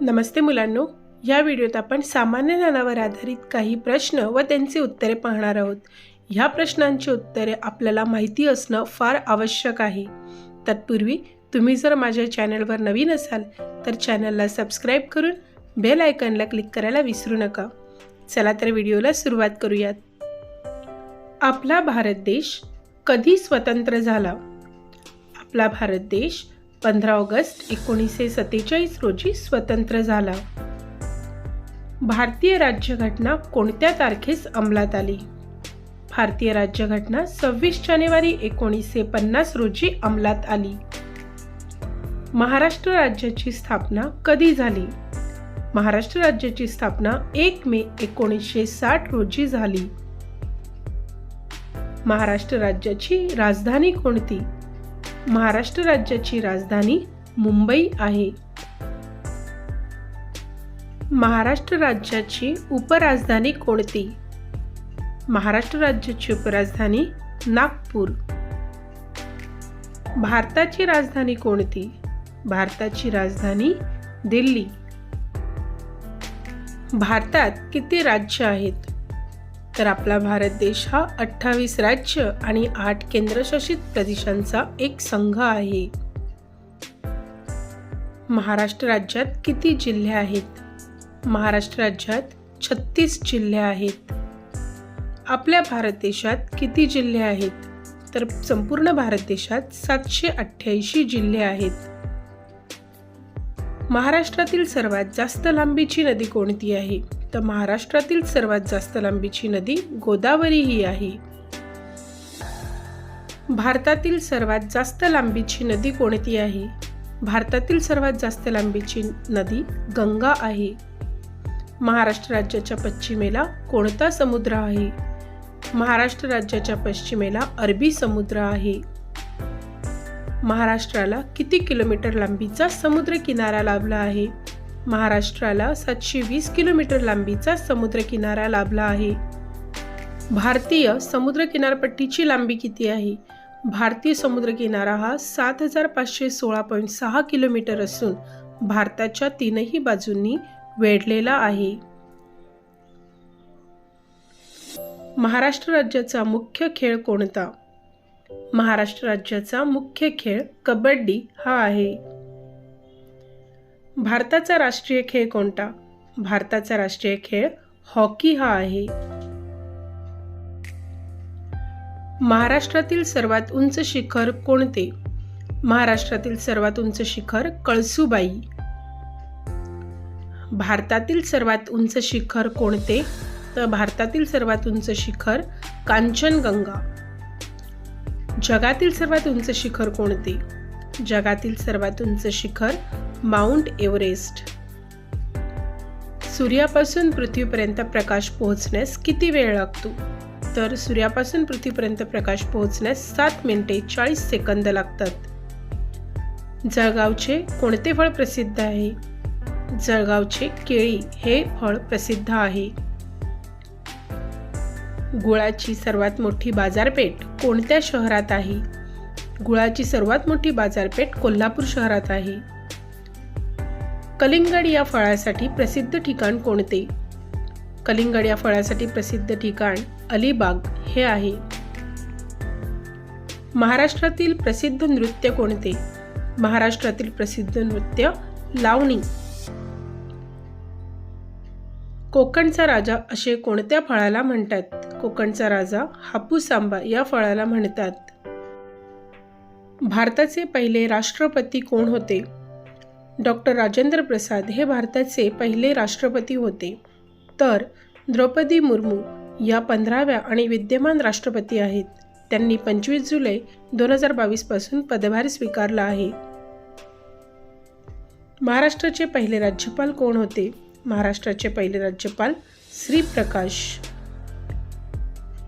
नमस्ते मुलांनो या व्हिडिओत आपण सामान्य ज्ञानावर आधारित काही प्रश्न व त्यांची उत्तरे पाहणार आहोत. ह्या प्रश्नांची उत्तरे आपल्याला माहिती असणं फार आवश्यक आहे. तत्पूर्वी तुम्ही जर माझ्या चॅनलवर नवीन असाल तर चॅनलला सबस्क्राईब करून बेल आयकनला क्लिक करायला विसरू नका. चला तर व्हिडिओला सुरुवात करूयात. आपला भारत देश कधी स्वतंत्र झाला? आपला भारत देश पंधरा ऑगस्ट एकोणीसशे सत्तेचाळीस रोजी स्वतंत्र झाला. भारतीय राज्यघटना कोणत्या तारखेस अंमलात आली? भारतीय राज्यघटना सव्वीस जानेवारी एकोणीसशे पन्नास रोजी अंमलात आली. महाराष्ट्र राज्याची स्थापना कधी झाली? महाराष्ट्र राज्याची स्थापना एक मे एकोणीसशे साठ रोजी झाली. महाराष्ट्र राज्याची राजधानी कोणती? महाराष्ट्र राज्याची राजधानी मुंबई आहे. महाराष्ट्र राज्याची उपराजधानी कोणती? महाराष्ट्र राज्याची उपराजधानी नागपूर. भारताची राजधानी कोणती? भारताची राजधानी दिल्ली. भारतात किती राज्य आहेत? तर आपला भारत देश हा अठ्ठावीस राज्य आणि आठ केंद्रशासित प्रदेशांचा एक संघ आहे. महाराष्ट्र राज्यात किती जिल्हे आहेत? महाराष्ट्र राज्यात छत्तीस जिल्हे आहेत. आपल्या भारत देशात किती जिल्हे आहेत? तर संपूर्ण भारत देशात सातशे अठ्ठ्याऐंशी जिल्हे आहेत. महाराष्ट्रातील सर्वात जास्त लांबीची नदी कोणती आहे? तर महाराष्ट्रातील सर्वात जास्त लांबीची नदी गोदावरी ही आहे. भारतातील सर्वात जास्त लांबीची नदी कोणती आहे? भारतातील सर्वात जास्त लांबीची नदी गंगा आहे. महाराष्ट्र राज्याच्या पश्चिमेला कोणता समुद्र आहे? महाराष्ट्र राज्याच्या पश्चिमेला अरबी समुद्र आहे. महाराष्ट्राला किती किलोमीटर लांबीचा समुद्र किनारा लाभला आहे? महाराष्ट्राला सातशे वीस किलोमीटर लांबीचा समुद्रकिनारा लाभला आहे. भारतीय समुद्र किनारपट्टीची लांबी किती आहे? भारतीय समुद्र किनारा हा सात हजार पाचशे सोळा पॉईंट सहा किलोमीटर असून भारताच्या तीनही बाजूंनी वेढलेला आहे. महाराष्ट्र राज्याचा मुख्य खेळ कोणता? महाराष्ट्र राज्याचा मुख्य खेळ कबड्डी हा आहे. भारताचा राष्ट्रीय खेळ कोणता? भारताचा राष्ट्रीय खेळ हॉकी हा आहे. महाराष्ट्रातील सर्वात उंच शिखर कोणते? महाराष्ट्रातील सर्वात उंच शिखर कळसुबाई. भारतातील सर्वात उंच शिखर कोणते? तर भारतातील सर्वात उंच शिखर कांचनगंगा. जगातील सर्वात उंच शिखर कोणते? जगातील सर्वात उंच शिखर माउंट एव्हरेस्ट. सूर्यापासून पृथ्वीपर्यंत प्रकाश पोहोचण्यास किती वेळ लागतो? तर सूर्यापासून पृथ्वीपर्यंत प्रकाश पोहोचण्यास सात मिनिटे चाळीस सेकंद लागतात. जळगावचे कोणते फळ प्रसिद्ध आहे? जळगावचे केळी हे फळ प्रसिद्ध आहे. गुळाची सर्वात मोठी बाजारपेठ कोणत्या शहरात आहे? गुळाची सर्वात मोठी बाजारपेठ कोल्हापूर शहरात आहे. कलिंगड या फळासाठी प्रसिद्ध ठिकाण कोणते? कलिंगड या फळासाठी प्रसिद्ध ठिकाण अलिबाग हे आहे. महाराष्ट्रातील प्रसिद्ध नृत्य कोणते? महाराष्ट्रातील प्रसिद्ध नृत्य लावणी. कोकणचा राजा असे कोणत्या फळाला म्हणतात? कोकणचा राजा हापूस आंबा या फळाला म्हणतात. भारताचे पहिले राष्ट्रपती कोण होते? डॉक्टर राजेंद्र प्रसाद हे भारताचे पहिले राष्ट्रपती होते. तर द्रौपदी मुर्मू या पंधराव्या आणि विद्यमान राष्ट्रपती आहेत. त्यांनी पंचवीस जुलै दोन हजार बावीसपासून पदभार स्वीकारला आहे. महाराष्ट्राचे पहिले राज्यपाल कोण होते? महाराष्ट्राचे पहिले राज्यपाल श्री प्रकाश.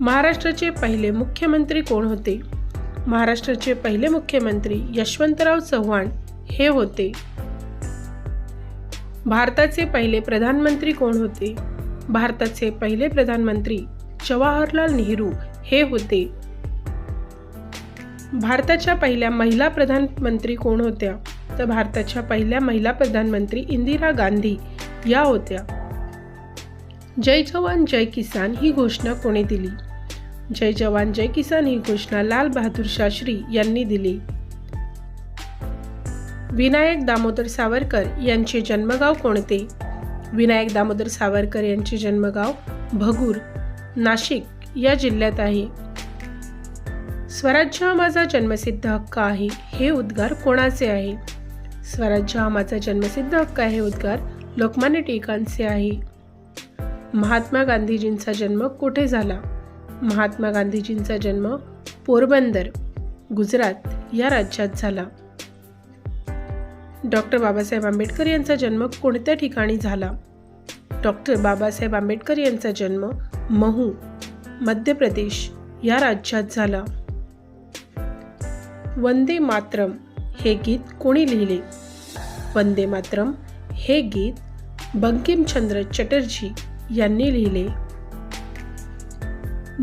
महाराष्ट्राचे पहिले मुख्यमंत्री कोण होते? महाराष्ट्राचे पहिले मुख्यमंत्री यशवंतराव चव्हाण हे होते. भारताचे पहिले प्रधानमंत्री कोण होते? भारताचे पहिले प्रधानमंत्री जवाहरलाल नेहरू हे होते. भारताच्या पहिल्या महिला प्रधानमंत्री कोण होत्या? तर भारताच्या पहिल्या महिला प्रधानमंत्री इंदिरा गांधी या होत्या. जय जवान जय किसान ही घोषणा कोणी दिली? जय जवान जय किसान ही घोषणा लाल बहादूर शास्त्री यांनी दिली. विनायक दामोदर सावरकर यांचे जन्मगाव कोणते? विनायक दामोदर सावरकर यांचे जन्मगाव भगूर नाशिक या जिल्ह्यात आहे. स्वराज्य हा माझा जन्मसिद्ध हक्क आहे हे उद्गार कोणाचे आहे? स्वराज्य हा माझा जन्मसिद्ध हक्क आहे हे उद्गार लोकमान्य टिळकांचे आहे. महात्मा गांधीजींचा जन्म कुठे झाला? महात्मा गांधीजींचा जन्म पोरबंदर गुजरात या राज्यात झाला. डॉक्टर बाबासाहेब आंबेडकर यांचा जन्म कोणत्या ठिकाणी झाला? डॉक्टर बाबासाहेब आंबेडकर यांचा जन्म महू मध्य प्रदेश या राज्यात झाला. वंदे मातरम हे गीत कोणी लिहिले? वंदे मातरम हे गीत बंकिमचंद्र चटर्जी यांनी लिहिले.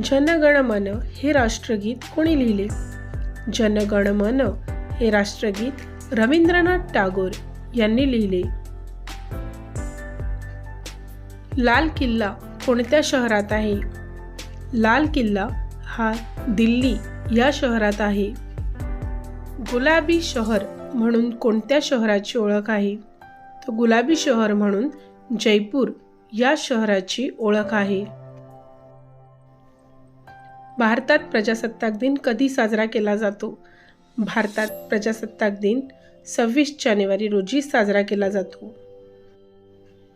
जनगण मन हे राष्ट्रगीत कोणी लिहिले? जनगण मन हे राष्ट्रगीत रवींद्रनाथ टागोर यांनी लिहिले. लाल किल्ला कोणत्या शहरात आहे? लाल किल्ला हा दिल्ली या शहरात आहे. गुलाबी शहर म्हणून कोणत्या शहराची ओळख आहे? तर गुलाबी शहर म्हणून जयपूर या शहराची ओळख आहे. भारतात प्रजासत्ताक दिन कधी साजरा केला जातो? भारतात प्रजासत्ताक दिन सव्वीस जानेवारी रोजी साजरा केला जातो.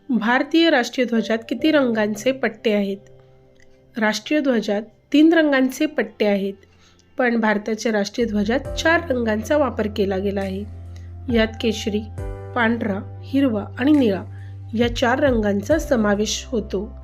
भारतीय राष्ट्रीय ध्वजात किती रंगांचे पट्टे आहेत? राष्ट्रीय ध्वजात तीन रंगांचे पट्टे आहेत पण भारताच्या राष्ट्रीय ध्वजात चार रंगांचा वापर केला गेला आहे. यात केशरी पांढरा हिरवा आणि निळा या चार रंगांचा समावेश होतो.